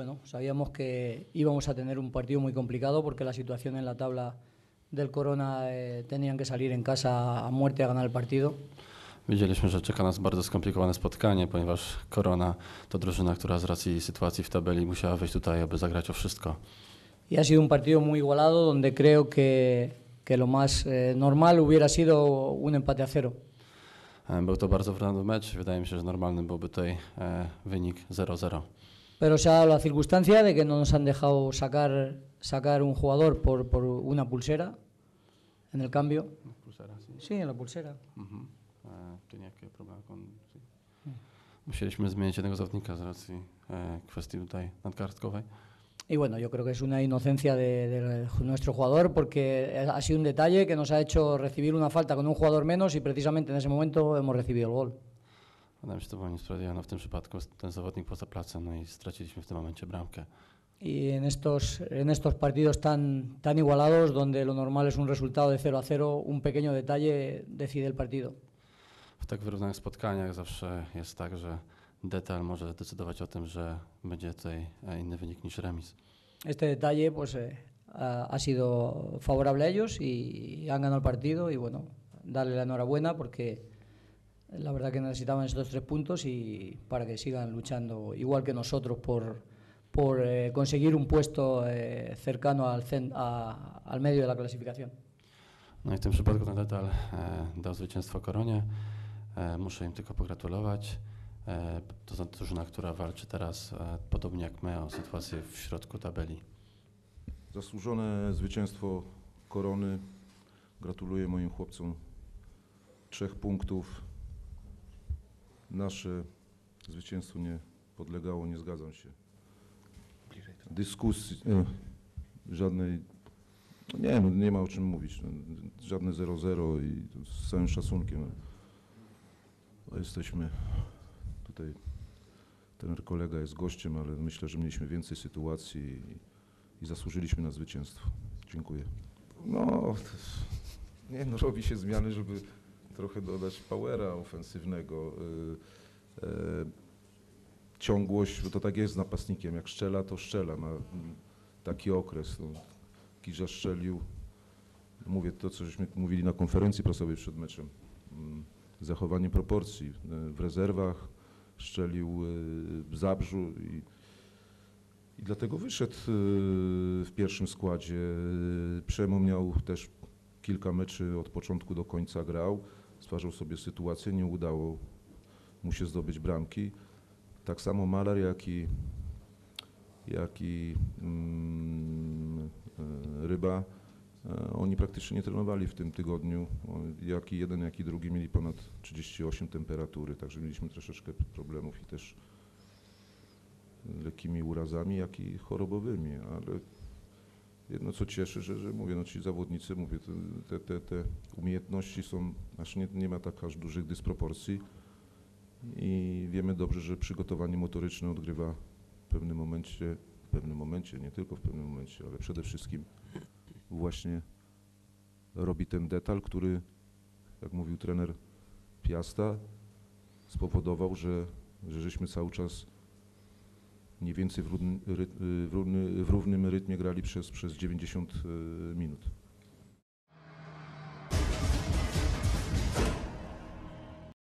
bueno, sabíamos que íbamos a tener un partido muy complicado porque la situación en la tabla del Corona eh, tenían que salir en casa a muerte a ganar el partido. Wiedzieliśmy, że czeka nas bardzo skomplikowane spotkanie, ponieważ Korona to drużyna, która z racji sytuacji w tabeli musiała wejść tutaj, aby zagrać o wszystko. Y ha sido un partido muy igualado donde creo que, que lo más eh, normal hubiera sido un empate a cero. Był to bardzo wyrówny mecz. Wydaje mi się, że normalnym byłby tutaj e, wynik 0-0. Pero se ha dado la circunstancia de que no nos han dejado sacar, sacar un jugador por, por una pulsera en el cambio. Sí, en la pulsera. Mhm. Jakie problemy? kon- Musieliśmy zmienić jednego zawodnika z racji e, kwestii tutaj. Y bueno, yo creo que es una inocencia de, de nuestro jugador porque ha sido un detalle que nos ha hecho recibir una falta con un jugador menos y precisamente en ese momento hemos recibido el gol. Wydaje mi się, to było niesprawiedliwe. No, w tym przypadku ten zawodnik poza placem, no i straciliśmy w tym momencie bramkę. Y en estos, en estos partidos tan, tan igualados, donde lo normal es un resultado de 0 a 0, un pequeño detalle decide el partido. W tak wyrównanych spotkaniach zawsze jest tak, że detal może decydować o tym, że będzie tutaj inny wynik niż remis. Este detalle pues, eh, ha sido favorable a ellos y han ganado el partido y bueno, darle la enhorabuena porque la verdad que necesitaban estos tres puntos y para que sigan luchando igual que nosotros por, por eh, conseguir un puesto eh, cercano al, a- al medio de la clasificación. No i w tym przypadku ten detal e, dał zwycięstwo Koronie. E, muszę im tylko pogratulować. E, to za drużyna, która walczy teraz, e, podobnie jak my, o sytuację w środku tabeli. Zasłużone zwycięstwo Korony. Gratuluję moim chłopcom trzech punktów. Nasze zwycięstwo nie podlegało, nie zgadzam się. Dyskusji, e, żadnej, no nie, no nie ma o czym mówić. No, żadne 0-0 i z całym szacunkiem. Jesteśmy tutaj, ten kolega jest gościem, ale myślę, że mieliśmy więcej sytuacji i, i zasłużyliśmy na zwycięstwo. Dziękuję. No, nie no, robi się zmiany, żeby trochę dodać powera ofensywnego. Y, y, ciągłość, bo to tak jest z napastnikiem, jak strzela, to strzela, ma mm, taki okres. No. Kiża strzelił, mówię to, co żeśmy mówili na konferencji prasowej przed meczem. Mm, Zachowanie proporcji y, w rezerwach, strzelił y, w Zabrzu i i dlatego wyszedł w pierwszym składzie. Przemo miał też kilka meczy od początku do końca grał, stwarzał sobie sytuację, nie udało mu się zdobyć bramki. Tak samo Malar, jak i, jak i mm, y, Ryba, y, oni praktycznie nie trenowali w tym tygodniu. Jak i jeden, jak i drugi mieli ponad 38 temperatury, także mieliśmy troszeczkę problemów i też lekkimi urazami, jak i chorobowymi, ale jedno co cieszy, że, że mówię, no ci zawodnicy, mówię, te, te, te umiejętności są, aż nie, nie ma tak aż dużych dysproporcji i wiemy dobrze, że przygotowanie motoryczne odgrywa w pewnym momencie, w pewnym momencie, nie tylko w pewnym momencie, ale przede wszystkim właśnie robi ten detal, który, jak mówił trener Piasta, spowodował, że, że żeśmy cały czas mniej więcej w, równym ry- w, równy, w równym rytmie grali przez, przez 90 y, minut.